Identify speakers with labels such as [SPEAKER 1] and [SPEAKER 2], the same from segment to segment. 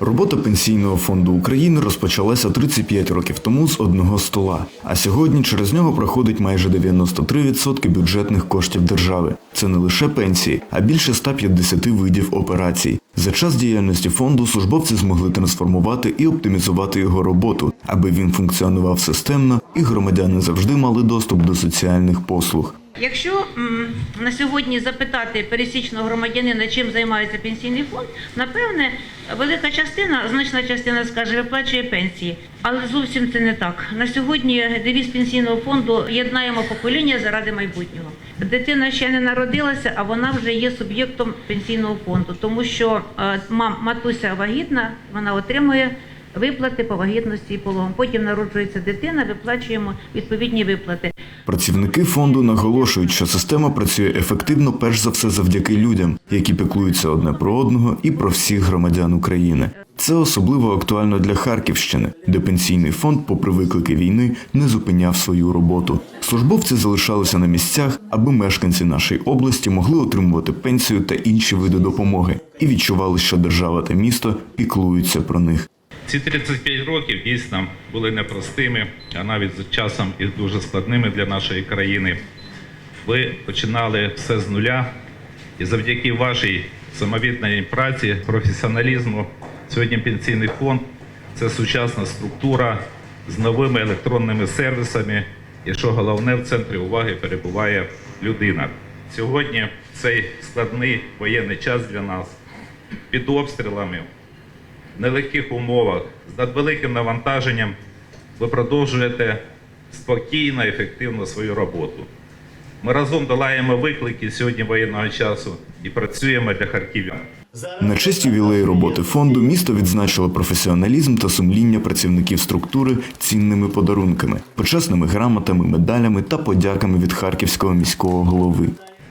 [SPEAKER 1] Робота Пенсійного фонду України розпочалася 35 років тому з одного стола, а сьогодні через нього проходить майже 93% бюджетних коштів держави. Це не лише пенсії, а більше 150 видів операцій. За час діяльності фонду службовці змогли трансформувати і оптимізувати його роботу, аби він функціонував системно і громадяни завжди мали доступ до соціальних послуг.
[SPEAKER 2] Якщо на сьогодні запитати пересічного громадянина, чим займається пенсійний фонд, напевне, велика частина, значна частина скаже, виплачує пенсії. Але зовсім це не так. На сьогодні девіз пенсійного фонду єднаємо покоління заради майбутнього. Дитина ще не народилася, а вона вже є суб'єктом пенсійного фонду, тому що е, матуся вагітна, вона отримує виплати по вагітності і пологам. Потім народжується дитина, виплачуємо відповідні виплати.
[SPEAKER 1] Працівники фонду наголошують, що система працює ефективно перш за все завдяки людям, які піклуються одне про одного і про всіх громадян України. Це особливо актуально для Харківщини, де пенсійний фонд, попри виклики війни, не зупиняв свою роботу. Службовці залишалися на місцях, аби мешканці нашої області могли отримувати пенсію та інші види допомоги і відчували, що держава та місто піклуються про них.
[SPEAKER 3] Ці 35 років дійсно були непростими, а навіть з часом і дуже складними для нашої країни. Ви починали все з нуля, і завдяки вашій самовідданій праці, професіоналізму, сьогодні пенсійний фонд це сучасна структура з новими електронними сервісами. І що головне, в центрі уваги перебуває людина. Сьогодні цей складний воєнний час для нас під обстрілами нелегких умовах, з надвеликим навантаженням, ви продовжуєте спокійно, ефективно свою роботу. Ми разом долаємо виклики сьогодні воєнного часу і працюємо для харків'ян.
[SPEAKER 1] На честь ювілею роботи фонду місто відзначило професіоналізм та сумління працівників структури цінними подарунками, почесними грамотами, медалями та подяками від харківського міського голови.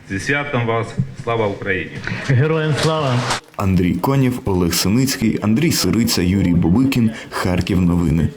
[SPEAKER 3] Зі святом вас, слава Україні!
[SPEAKER 4] Героям слава!
[SPEAKER 1] Андрій Конєв, Олег Синицький, Андрій Сириця, Юрій Бубикін, Харків. Новини.